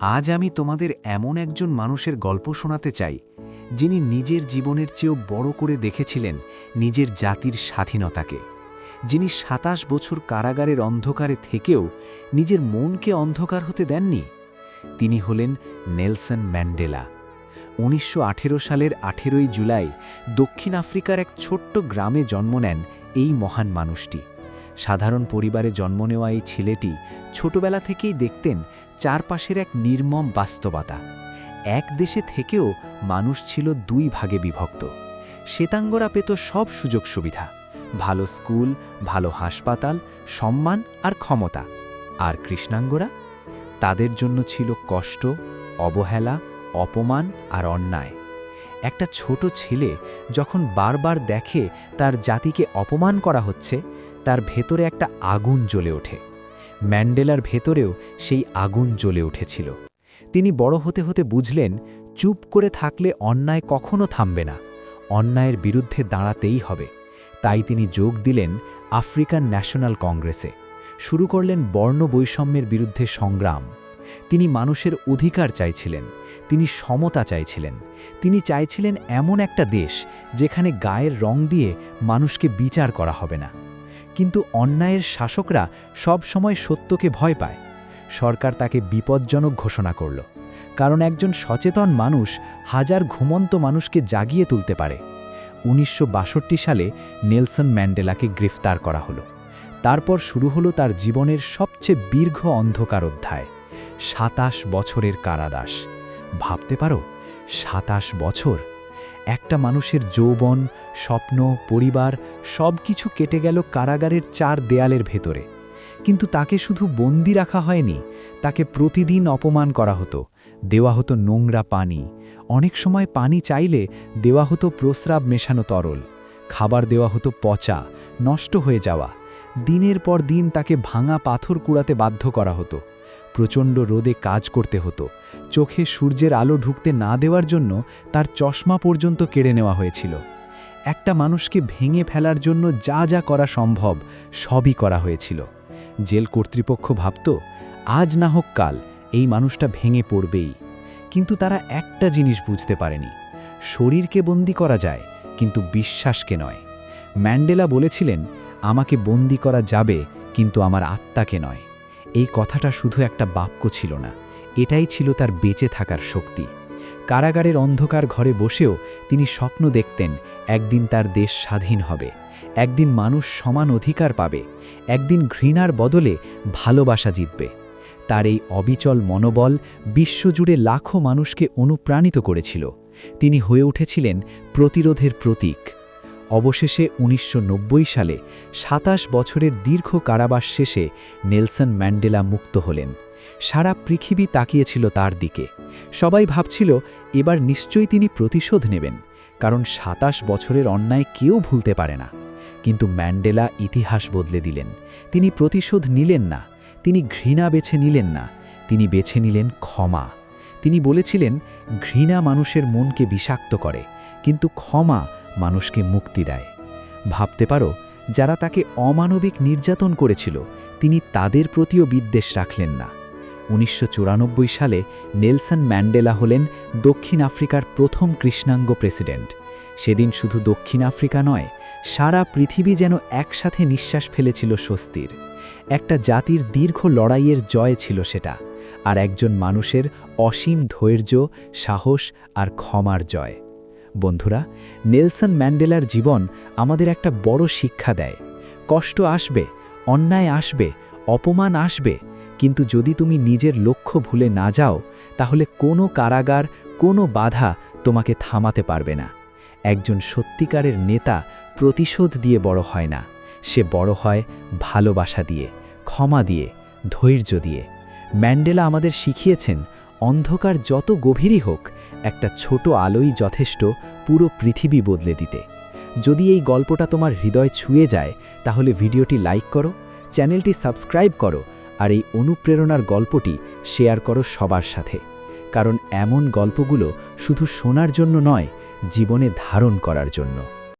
আজ আমি তোমাদের এমন একজন মানুষের গল্প শোনাতে চাই, যিনি নিজের জীবনের চেয়েও বড় করে দেখেছিলেন নিজের জাতির স্বাধীনতাকে, যিনি সাতাশ বছর কারাগারের অন্ধকারে থেকেও নিজের মনকে অন্ধকার হতে দেননি। তিনি হলেন নেলসন ম্যান্ডেলা। উনিশশো আঠেরো সালের আঠেরোই জুলাই দক্ষিণ আফ্রিকার এক ছোট্ট গ্রামে জন্ম নেন এই মহান মানুষটি। সাধারণ পরিবারে জন্ম নেওয়া এই ছেলেটি ছোটবেলা থেকেই দেখতেন চারপাশের এক নির্মম বাস্তবতা। এক দেশে থেকেও মানুষ ছিল দুই ভাগে বিভক্ত। শ্বেতাঙ্গরা পেত সব সুযোগ সুবিধা, ভালো স্কুল, ভালো হাসপাতাল, সম্মান আর ক্ষমতা। আর কৃষ্ণাঙ্গরা? তাদের জন্য ছিল কষ্ট, অবহেলা, অপমান আর অন্যায়। একটা ছোট ছেলে যখন বারবার দেখে তার জাতিকে অপমান করা হচ্ছে তার ভেতরে একটা আগুন জ্বলে ওঠে। ম্যান্ডেলার ভেতরেও সেই আগুন জ্বলে উঠেছিল। তিনি বড় হতে হতে বুঝলেন, চুপ করে থাকলে অন্যায় কখনো থামবে না। অন্যায়ের বিরুদ্ধে দাঁড়াতেই হবে। তাই তিনি যোগ দিলেন আফ্রিকান ন্যাশনাল কংগ্রেসে। শুরু করলেন বর্ণ বৈষম্যের বিরুদ্ধে সংগ্রাম। তিনি মানুষের অধিকার চাইছিলেন। তিনি সমতা চাইছিলেন। তিনি চাইছিলেন এমন একটা দেশ যেখানে গায়ের রং দিয়ে মানুষকে বিচার করা হবে না। কিন্তু অন্যায়ের শাসকরা সব সময় সত্যকে ভয় পায়। সরকার তাকে বিপজ্জনক ঘোষণা করল, কারণ একজন সচেতন মানুষ হাজার ঘুমন্ত মানুষকে জাগিয়ে তুলতে পারে। উনিশশো বাষট্টি সালে নেলসন ম্যান্ডেলাকে গ্রেফতার করা হলো। তারপর শুরু হলো তার জীবনের সবচেয়ে দীর্ঘ অন্ধকার অধ্যায়, সাতাশ বছরের কারাদাস। ভাবতে পারো, সাতাশ বছর একটা মানুষের যৌবন, স্বপ্ন, পরিবার সব কিছু কেটে গেল কারাগারের চার দেয়ালের ভেতরে। কিন্তু তাকে শুধু বন্দি রাখা হয়নি, তাকে প্রতিদিন অপমান করা হতো। দেওয়া হতো নোংরা পানি। অনেক সময় পানি চাইলে দেওয়া হতো প্রস্রাব মেশানো তরল। খাবার দেওয়া হতো পচা, নষ্ট হয়ে যাওয়া। দিনের পর দিন তাকে ভাঙা পাথর কুড়াতে বাধ্য করা হতো। প্রচণ্ড রোদে কাজ করতে হতো। চোখে সূর্যের আলো ঢুকতে না দেওয়ার জন্য তার চশমা পর্যন্ত কেড়ে নেওয়া হয়েছিল। একটা মানুষকে ভেঙে ফেলার জন্য যা যা করা সম্ভব সবই করা হয়েছিল। জেল কর্তৃপক্ষ ভাবত, আজ না হোক কাল, এই মানুষটা ভেঙে পড়বেই। কিন্তু তারা একটা জিনিস বুঝতে পারেনি। শরীরকে বন্দি করা যায়, কিন্তু বিশ্বাসকে নয়। ম্যান্ডেলা বলেছিলেন, আমাকে বন্দি করা যাবে, কিন্তু আমার আত্মাকে নয়। এই কথাটা শুধু একটা বাক্য ছিল না, এটাই ছিল তার বেঁচে থাকার শক্তি। কারাগারের অন্ধকার ঘরে বসেও তিনি স্বপ্ন দেখতেন, একদিন তার দেশ স্বাধীন হবে, একদিন মানুষ সমান অধিকার পাবে, একদিন ঘৃণার বদলে ভালোবাসা জিতবে। তার এই অবিচল মনোবল বিশ্বজুড়ে লাখো মানুষকে অনুপ্রাণিত করেছিল। তিনি হয়ে উঠেছিলেন প্রতিরোধের প্রতীক। অবশেষে উনিশশো নব্বই সালে ২৭ বছরের দীর্ঘ কারাবাস শেষে নেলসন ম্যান্ডেলা মুক্ত হলেন। সারা পৃথিবী তাকিয়েছিল তার দিকে। সবাই ভাবছিল, এবার নিশ্চয়ই তিনি প্রতিশোধ নেবেন, কারণ ২৭ বছরের অন্যায় কেউ ভুলতে পারে না। কিন্তু ম্যান্ডেলা ইতিহাস বদলে দিলেন। তিনি প্রতিশোধ নিলেন না, তিনি ঘৃণা বেছে নিলেন না, তিনি বেছে নিলেন ক্ষমা। তিনি বলেছিলেন, ঘৃণা মানুষের মনকে বিষাক্ত করে, কিন্তু ক্ষমা মানুষকে মুক্তি দেয়। ভাবতে পারো, যারা তাকে অমানবিক নির্যাতন করেছিল, তিনি তাদের প্রতিও বিদ্বেষ রাখলেন না। উনিশশো চুরানব্বই সালে নেলসন ম্যান্ডেলা হলেন দক্ষিণ আফ্রিকার প্রথম কৃষ্ণাঙ্গ প্রেসিডেন্ট। সেদিন শুধু দক্ষিণ আফ্রিকা নয়, সারা পৃথিবী যেন একসাথে নিঃশ্বাস ফেলেছিল স্বস্তির। একটা জাতির দীর্ঘ লড়াইয়ের জয় ছিল সেটা, আর একজন মানুষের অসীম ধৈর্য, সাহস আর ক্ষমার জয়। বন্ধুরা, নেলসন ম্যান্ডেলার জীবন আমাদের একটা বড় শিক্ষা দেয়। কষ্ট আসবে, অন্যায় আসবে, অপমান আসবে, কিন্তু যদি তুমি নিজের লক্ষ্য ভুলে না যাও, তাহলে কোনো কারাগার, কোনো বাধা তোমাকে থামাতে পারবে না। একজন সত্যিকারের নেতা প্রতিশোধ দিয়ে বড় হয় না। সে বড় হয় ভালোবাসা দিয়ে, ক্ষমা দিয়ে, ধৈর্য দিয়ে। ম্যান্ডেলা আমাদের শিখিয়েছেন, অন্ধকার যত গভীরই হোক একটা ছোট আলোই যথেষ্ট পুরো পৃথিবী বদলে দিতে। যদি এই গল্পটা তোমার হৃদয় ছুঁয়ে যায়, তাহলে ভিডিওটি লাইক করো, চ্যানেলটি সাবস্ক্রাইব করো, আর এই অনুপ্রেরণার গল্পটি শেয়ার করো সবার সাথে। কারণ এমন গল্পগুলো শুধু শোনার জন্য নয়, জীবনে ধারণ করার জন্য।